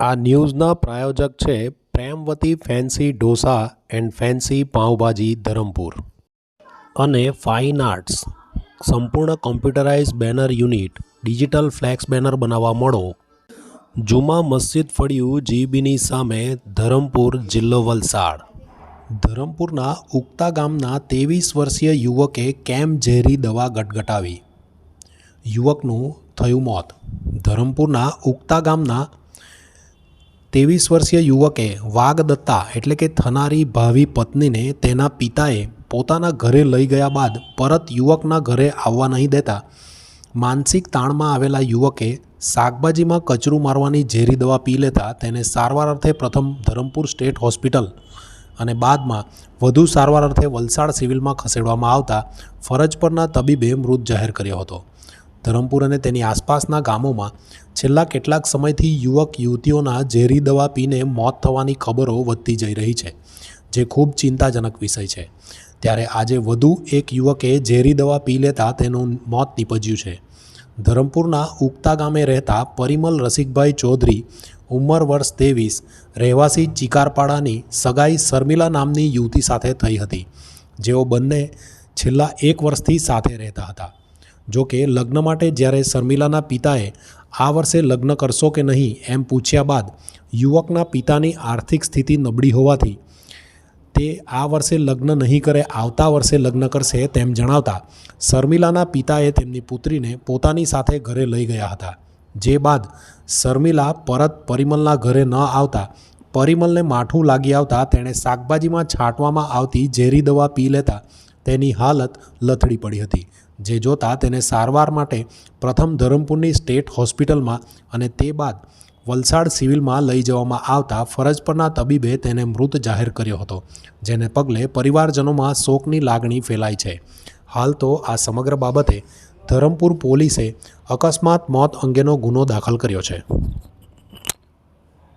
આ ન્યૂઝના પ્રાયોજક છે Premvati fancy dosa and fancy pav bhaji Dharampur. અને ફાઇન આર્ટ્સ. સંપૂર્ણ computerise banner unit, digital flex banner બનાવવા મળો. જુમા મસ્જિદ ફળિયું જીબીની સામે ધરમપુર જિલ્લો વલસાડ. ધરમપુરના ઉગતા ગામના ત્રેવીસ વર્ષીય યુવકે કેમ ઝેરી દવા ગટગટાવી? યુવકનું થયું મોત. ધરમપુરના ઉગતા ગામના ત્રેવીસ વર્ષીય યુવકે વાગદત્તા એટલે કે થનારી ભાવિ પત્નીને તેના પિતાએ પોતાના ઘરે લઈ ગયા બાદ પરત યુવકના ઘરે આવવા નહીં દેતા. માનસિક તાણમાં આવેલા યુવકે શાકભાજીમાં કચરું મારવાની ઝેરી દવા પી લેતા તેને સારવાર અર્થે પ્રથમ ધરમપુર સ્ટેટ હોસ્પિટલ અને બાદમાં વધુ સારવાર અર્થે વલસાડ સિવિલમાં ખસેડવામાં આવતા ફરજ પરના તબીબે મૃત જાહેર કર્યો હતો. ધરમપુર અને તેની આસપાસના ગામોમાં છેલ્લા કેટલાક સમયથી યુવક યુવતીઓના ઝેરી દવા પીને મોત થવાની ખબરો વધતી જઈ રહી છે, જે ખૂબ ચિંતાજનક વિષય છે. ત્યારે આજે વધુ એક યુવકે ઝેરી દવા પી લેતા તેનું મોત નીપજ્યું છે. ધરમપુરના ઉગતા ગામે રહેતા પરિમલ રસિકભાઈ ચૌધરી, ઉંમર વર્ષ ત્રેવીસ, રહેવાસી ચિકારપાડાની સગાઈ શર્મિલા નામની યુવતી સાથે થઈ હતી. જેઓ બંને છેલ્લા એક વર્ષથી સાથે રહેતા હતા. જો કે લગ્ન માટે જ્યારે શર્મિલાના પિતાએ આ વર્ષે લગ્ન કરશો કે નહીં એમ પૂછ્યા બાદ યુવકના પિતાની આર્થિક સ્થિતિ નબળી હોવાથી તે આ વર્ષે લગ્ન નહીં કરે, આવતા વર્ષે લગ્ન કરશે તેમ જણાવતા શર્મિલાના પિતાએ તેમની પુત્રીને પોતાની સાથે ઘરે લઈ ગયા હતા. જે બાદ શર્મિલા પરત પરિમલના ઘરે ન આવતા પરિમલને માઠું લાગી આવતા તેણે શાકભાજીમાં છાંટવામાં આવતી ઝેરી દવા પી લેતા તેની હાલત લથડી પડી હતી. જે જોતાં તેને સારવાર માટે પ્રથમ ધરમપુરની સ્ટેટ હોસ્પિટલમાં અને તે બાદ વલસાડ સિવિલમાં લઈ જવામાં આવતા ફરજ પરના તબીબે તેને મૃત જાહેર કર્યો હતો, જેને પગલે પરિવારજનોમાં શોકની લાગણી ફેલાઈ છે. હાલ તો આ સમગ્ર બાબતે ધરમપુર પોલીસે અકસ્માત મોત અંગેનો ગુનો દાખલ કર્યો છે.